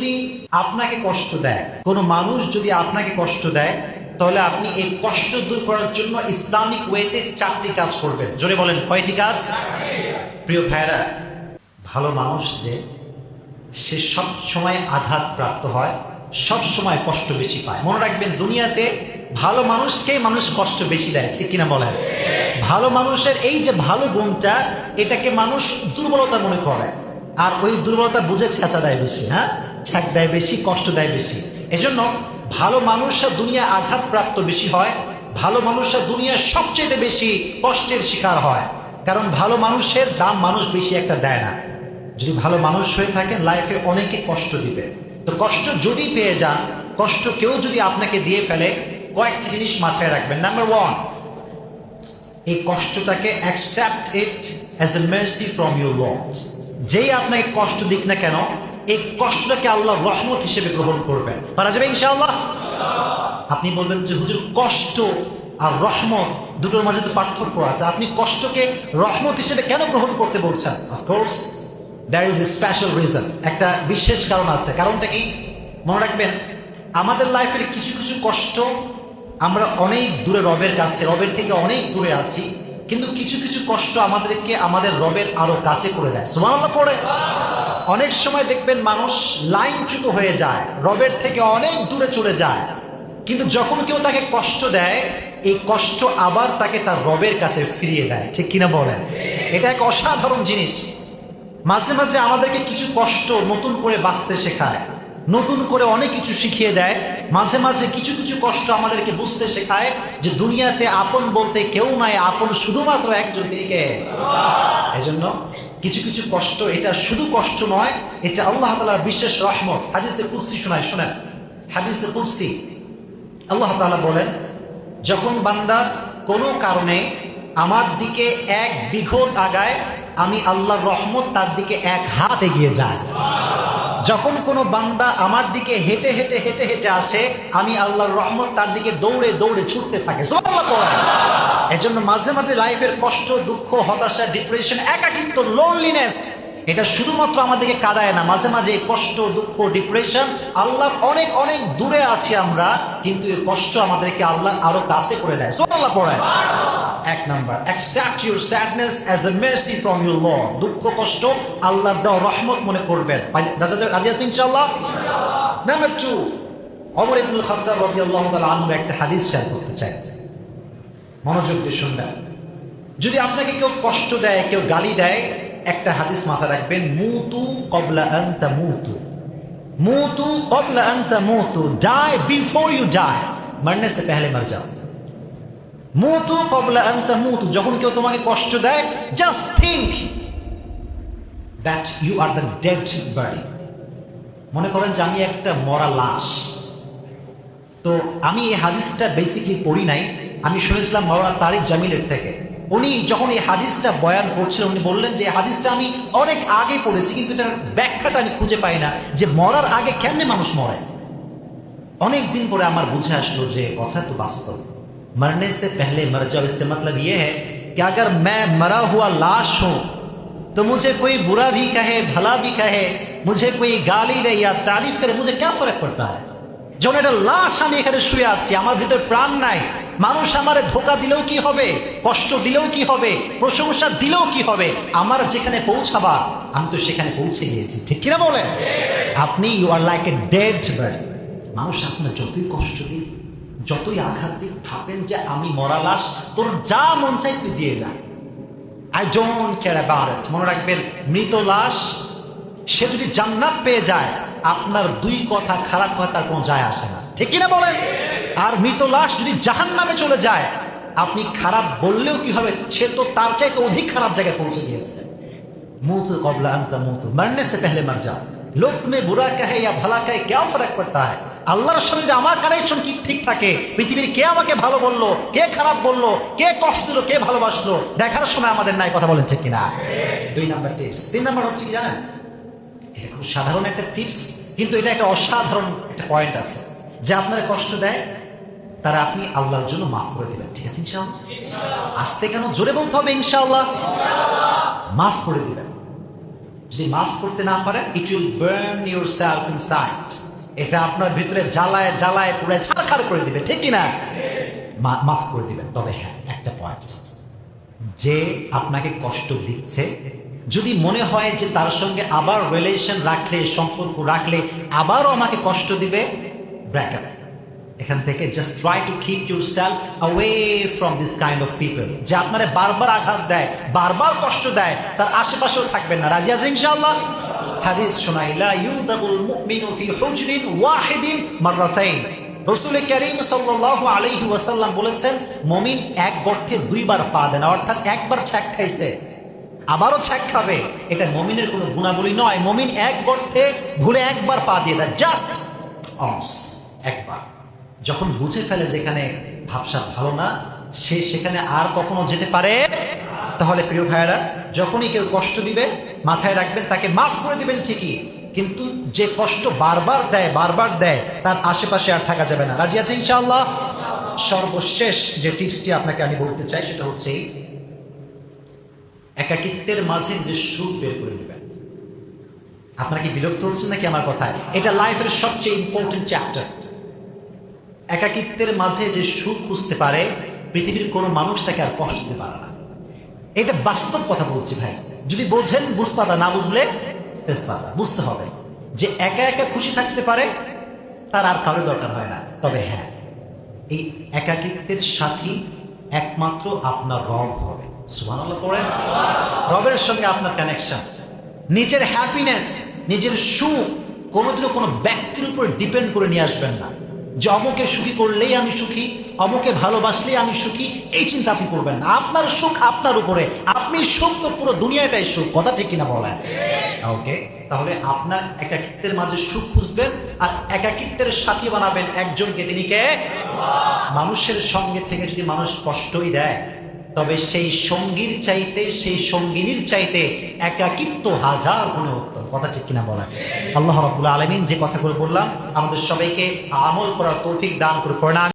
যদি আপনাকে কষ্ট দেয়, কোনো মানুষ যদি আপনাকে কষ্ট দেয়, তাহলে আপনি এই কষ্ট দূর করার জন্য ইসলামিক ওয়েতে চারটি কাজ করবেন। জোরে বলেন, কয়টি কাজ? প্রিয় ভাইরা ভালো মানুষ যে, সে সব সময় আঘাত প্রাপ্ত হয়, সব সময় কষ্ট বেশি পায়। মনে রাখবেন, দুনিয়াতে ভালো মানুষকেই মানুষ কষ্ট বেশি দেয়, ঠিক কিনা বলেন? ভালো মানুষের এই যে ভালো গুণটা, এটাকে মানুষ দুর্বলতা মনে করে। আর ওই দুর্বলতা বুঝে ছেঁচা দেয় বেশি হ্যাঁ? ছ্যাক দেয় বেশি, কষ্ট দেয় বেশি। এজন্য ভালো মানুষরা দুনিয়া আঘাতপ্রাপ্ত বেশি হয়, ভালো মানুষরা দুনিয়ার সবচেয়ে বেশি কষ্টের শিকার হয়। কারণ ভালো মানুষের দাম মানুষ বেশি একটা দেয় না। যদি ভালো মানুষ হয়ে থাকেন লাইফে অনেকে কষ্ট দিবে। তো কষ্ট যদি পেয়ে যান, কষ্ট কেউ যদি আপনাকে দিয়ে ফেলে, কয়েকটি জিনিস মাথায় রাখবেন। নাম্বার ওয়ান এই কষ্টটাকে accept it as a mercy from your lord যেই আপনাকে কষ্ট দিক না কেন এই কষ্টটাকে আল্লাহ রহমত হিসেবে গ্রহণ করবেন। পারা যাবে ইনশাআল্লাহ? আপনি বলবেন যে, হুজুর, কষ্ট আর রহমত দুটোর মাঝে তো পার্থক্য আছে। আপনি কষ্টকে রহমত হিসেবে কেন গ্রহণ করতে বলছেন? Of course there is a special reason একটা বিশেষ কারণ আছে। কারণটা কি? মনে রাখবেন, আমাদের লাইফের কিছু কিছু কষ্ট আমরা অনেক দূরে রবের কাছে, রবের থেকে অনেক দূরে আছি। কিন্তু কিছু কিছু কষ্ট আমাদেরকে আমাদের রবের আরও কাছে করে দেয়। সুবহানাল্লাহ, পড়ে। অনেক সময় দেখবেন মানুষ লাইনচ্যুত হয়ে যায়, রবের থেকে অনেক দূরে চলে যায়। কিন্তু যখন কেউ তাকে কষ্ট দেয়, এই কষ্ট আবার তাকে তার রবের কাছে ফিরিয়ে দেয়। ঠিক কিনা বলেন? এটা এক অসাধারণ জিনিস। মাঝে মাঝে আমাদেরকে কিছু কষ্ট নতুন করে বাঁচতে শেখায়, নতুন করে অনেক কিছু শিখিয়ে দেয়। মাঝে মাঝে কিছু কিছু কষ্ট আমাদেরকে বুঝতে শেখায় যে দুনিয়াতে আপন বলতে কেউ নাই, আপন শুধুমাত্র একজন দিকে এজন্য কিছু কিছু কষ্ট, এটা শুধু কষ্ট নয়, এটা আল্লাহ তালার বিশেষ রহমত। হাদিসে কুৎসি শোনায়, শোনেন। হাদিসে কুৎসি আল্লাহ তাআলা বলেন, যখন বান্দা কোনো কারণে আমার দিকে এক বিঘত আগায়, আমি আল্লাহর রহমত তার দিকে এক হাত এগিয়ে যায়। যখন কোনো বান্দা আমার দিকে হেঁটে হেঁটে হেঁটে হেঁটে আসে, আমি আল্লাহর রহমত তার দিকে দৌড়ে দৌড়ে ছুটতে থাকে। এজন্য মাঝে মাঝে লাইফের কষ্ট, দুঃখ, হতাশা ডিপ্রেশন একাকিত্ব লোনলিনেস এটা শুধুমাত্র আমাদেরকে কাদায় না, মাঝে মাঝে কষ্ট, দুঃখ ডিপ্রেশন আল্লাহর অনেক অনেক দূরে আছি আমরা, কিন্তু এই কষ্ট আমাদেরকে আল্লাহ আরও কাছে করে দেয়। সুবহানাল্লাহ পড়েন। এক number. Accept your sadness as a mercy from your lord দুঃখ, কষ্ট আল্লাহর দেওয়া রহমত মনে করবেন। রাজি রাজি আছেন ইনশাআল্লাহ? Number two Umar ibnul Khattab রাদিয়াল্লাহু তাআলা আনহু একটা হাদিস শেয়ার করতে চাই। মনোযোগ দিয়ে শুনবেন। যদি আপনাকে কেউ কষ্ট দেয়, কেউ গালি দেয়, একটা হাদিস মাথায় রাখবেন, মুতু কবলা আনতা মুতু। মুতু কবলা আনতা মুতু। ডাই বিফোর ইউ ডাই মরনে সে পহলে মর যাও। মুতু কবলা আনতা মুতু। যখন কেউ তোমাকে কষ্ট দেয় just think that you are the dead body মনে করেন যে আমি একটা মরা লাশ। তো আমি এই হাদিসটা বেসিকলি পড়ি নাই। আমি শুনেছিলাম মাওলানা তারিক জামিলের থেকে। উনি যখন এই হাদিসটা বয়ান করছিলেন, উনি বললেন যে হাদিসটা আমি অনেক আগে পড়েছি, কিন্তু এটার ব্যাখ্যাটা আমি খুঁজে পাই না যে, মরার আগে কেমনে মানুষ মরে? অনেক দিন পরে আমার বুঝে আসলো যে কথা তো বাস্তব। मरने से पहले मर जाओ इसका मतलब ये है कि अगर मैं मरा हुआ लाश हूं तो मुझे कोई बुरा भी कहे भला भी कहे मुझे कोई गाली दे या तारीफ करे मुझे क्या फर्क पड़ता है যখন একটা লাশ আমি এখানে শুয়ে আছি আমার ভিতরে প্রাণ নাই মানুষ আমারে ধোকা দিলেও কি হবে কষ্ট দিলেও কি হবে প্রশংসা দিলেও কি হবে আমার যেখানে পৌঁছাবা আমি তো সেখানে পৌঁছে গিয়েছি ঠিক কিনা বলে আপনি you are like a dead মানুষ আপনার যতই কষ্ট দিক যতই আঘাত দিক, ভাবেন যে আমি মরা লাশ, তোর যা মন চাই তুই দিয়ে যা। আই জন কেয়ার অ্যাবাউট মনে রাখবেন, মৃত লাশ, সে যদি জান্নাত পেয়ে যায়, আপনার দুই কথা, খারাপ কথা তার কোনো যায় আসে না। ঠিক না বলেন? আর মৃত লাশ যদি জাহান নামে চলে যায়, আপনি খারাপ বললেও কি হবে? সে তো তার চাইতে অধিক খারাপ জায়গায় পৌঁছে গিয়েছে। মুহূর্ত কবলা আনতা মুত। মারনে সে পেহলে মার যা। লোক তুমি বুড়া কাহে, ইয়া ভলা কাহে কেউ ফরক পড়তা হয় আল্লাহর সঙ্গে আমার কানেকশন কি ঠিক থাকে, পৃথিবীর কে আমাকে ভালো বলল, কে খারাপ বলল, কে কষ্ট দিল, কে ভালোবাসলো, দেখার সময় আমাদের নাই, কথা বলেন কিনা? দুই নাম্বার টিপস তিন নাম্বার হচ্ছে কি জানেন? এটা খুব সাধারণ একটা টিপস কিন্তু এটা একটা অসাধারণ একটা পয়েন্ট আছে। যে আপনার কষ্ট দেয়, তারা আপনি আল্লাহর জন্য মাফ করে দেবেন, ঠিক আছে ইনশাআল্লাহ? আসতে কেন জোরে বলতে হবে ইনশাআল্লাহ? মাফ করে দিবেন। যদি মাফ করতে না পারেন it will burn yourself inside এটা আপনার ভিতরে জ্বালায় জ্বালায় পুরো ছাড়খাড় করে দিবে, ঠিক কিনা? মাফ করে দিবেন, তবে হ্যাঁ একটা পয়েন্ট যে আপনাকে কষ্ট দিচ্ছে, যদি মনে হয় যে তার সঙ্গে আবার রিলেশন রাখলে, সম্পর্ক রাখলে, আবারও আমাকে কষ্ট দিবে ব্রেকআপ এখান থেকে just try to keep yourself away from this kind of people যে আপনারা বারবার আঘাত দেয়, বারবার কষ্ট দেয়, তার আশেপাশেও থাকবেন না। রাজি আছে ইনশাআল্লাহ? হাদিস শোনাইলা ইউদাবুল মুমিনু ফি হুজরিন ওয়াহিদিন ওয়াসাল্লাম বলেছেন, মমিন এক গর্তে দুইবার পা দেন অর্থাৎ একবার খাইছে। আবারও ছ্যাক খাবে। এটা মমিনের কোনো গুণাবলী নয়। মমিন এক গর্তে ভুলে একবার পা দিয়ে দেয়, জাস্ট একবার। যখন বুঝে ফেলে যেখানে ভাবসা ভালো না, সে সেখানে আর কখনো যেতে পারে? তাহলে প্রিয় ভাইয়েরা, যখনই কেউ কষ্ট দিবে মাথায় রাখবেন, তাকে মাফ করে দিবেন ঠিকই, কিন্তু যে কষ্ট বারবার দেয় বারবার দেয়, তার আশেপাশে আর থাকা যাবে না। রাজি আছে ইনশাআল্লাহ? সর্বশেষ যে টিপসটি আপনাকে আমি বলতে চাই, সেটা হচ্ছে একাকিত্বের মাঝে যে সুখ বের করে নেবেন। আপনারা কি বিরক্ত হচ্ছেন নাকি আমার কথায়? এটা লাইফের সবচেয়ে ইম্পর্টেন্ট চ্যাপ্টার একাকিত্বের মাঝে যে সুখ খুঁজতে পারে, পৃথিবীর কোনো মানুষ তাকে আর কষ্ট দিতে পারে না। এটা বাস্তব কথা বলছি ভাই। যদি বোঝেন, বুঝপাতা, না বুঝলে তেজপাতা। বুঝতে হবে যে একা একা খুশি থাকতে পারে, তার আর কারও দরকার হয় না। তবে হ্যাঁ এই একাকিত্বের সাথী একমাত্র আপনার রব হবে। পড়েন। রবের সঙ্গে আপনার কানেকশন নিজের হ্যাপিনেস নিজের সুখ কোনোদিনও কোনো ব্যক্তির উপর ডিপেন্ড করে নিয়ে আসবেন না। যে অমুকে সুখী করলেই আমি সুখী, অমুকে ভালোবাসলেই আমি সুখী, এই চিন্তা আপনি করবেন না। আপনার সুখ আপনার উপরে। আপনি সুখ তো পুরো দুনিয়াটাই সুখ, কথা ঠিক কিনা বলেন? ওকে তাহলে আপনার একাকিত্বের মাঝে সুখ খুঁজবেন আর একাকিত্বের সাথী বানাবেন একজনকে, তিনি কে? মানুষের সঙ্গে থেকে যদি মানুষ কষ্টই দেয় তবে সেই সঙ্গীর চাইতে, সেই সঙ্গিনীর চাইতে একাকিত্ব হাজার গুণে উত্তম। কথা ঠিক কিনা বলা আল্লাহ রাবুল আলমিন যে কথাগুলো বললাম, আমাদের সবাইকে আমল করার তৌফিক দান করে পড়া